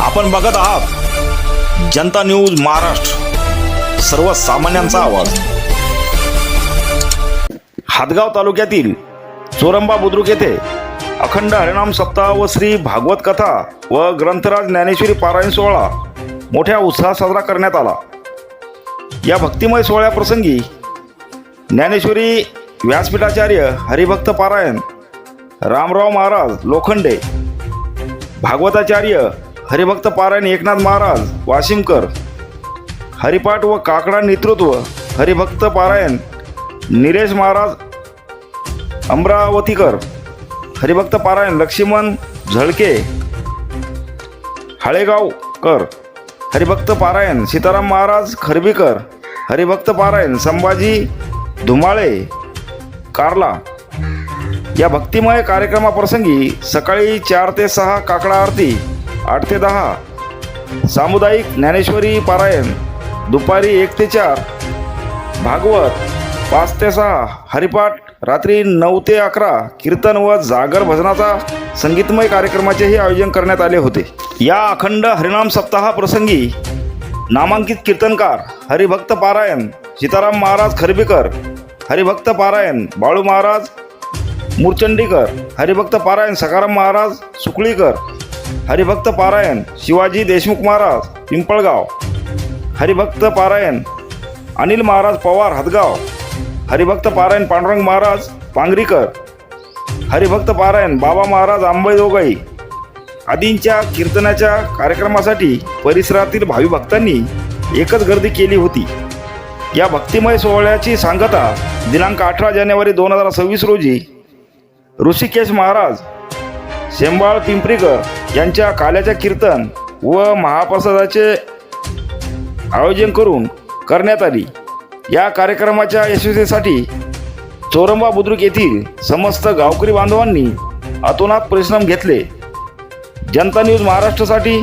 आपण बघत आहात जनता न्यूज महाराष्ट्र. सर्वसामान्यांचा आवाज. हातगाव तालुक्यातील चोरंबा बुद्रुक येथे अखंड हरिनाम सप्ताह व श्री भागवत कथा व ग्रंथराज ज्ञानेश्वरी पारायण सोहळा मोठ्या उत्साहात साजरा करण्यात आला. या भक्तिमय सोहळ्याप्रसंगी ज्ञानेश्वरी व्यासपीठाचार्य हरिभक्त पारायण रामराव महाराज लोखंडे भागवताचार्य हरिभक्त पारायण एकनाथ महाराज वाशिमकर हरिपाठ व काकडा नेतृत्व हरिभक्त पारायण निरेश महाराज अमरावतीकर हरिभक्त पारायण लक्ष्मण झळके हाळेगावकर हरिभक्त पारायण सीताराम महाराज खरबीकर हरिभक्त पारायण संभाजी धुमाळे कारला या भक्तिमय कार्यक्रमाप्रसंगी सकाळी चार ते सहा काकडा आरती आठ ते दहा. सामुदायिक ज्ञानेश्वरी पारायण दुपारी एक ते चार. भागवत पाच ते सहा. हरिपाठ रात्री नऊ ते अकरा. कीर्तन व जागर भजनाचा संगीतमय कार्यक्रमाचेही आयोजन करण्यात आले होते. या अखंड हरिनाम सप्ताहाप्रसंगी नामांकित कीर्तनकार हरिभक्त पारायण सीताराम महाराज खरबीकर हरिभक्त पारायण बाळू महाराज मुरचंडीकर हरिभक्त पारायण सकाराम महाराज सुकळीकर हरिभक्त पारायण शिवाजी देशमुख महाराज पिंपळगाव हरिभक्त पारायण अनिल महाराज पवार हदगाव हरिभक्त पारायण पांडुरंग महाराज पांगरीकर हरिभक्त पारायण बाबा महाराज आंबेजोगाई आदींच्या कीर्तनाच्या कार्यक्रमासाठी परिसरातील भावी भक्तांनी एकच गर्दी केली होती. या भक्तिमय सोहळ्याची सांगता दिनांक अठरा जानेवारी दोन हजार सव्वीस रोजी ऋषिकेश महाराज शेंबाळ पिंपरीकर यांच्या काल्याच्या कीर्तन व महाप्रसादाचे आयोजन करून करण्यात आली. या कार्यक्रमाच्या यशस्वीसाठी चोरंबा बुद्रुक येथील समस्त गावकरी बांधवांनी अतोनात परिश्रम घेतले. जनता न्यूज महाराष्ट्रासाठी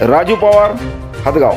राजू पवार हदगाव.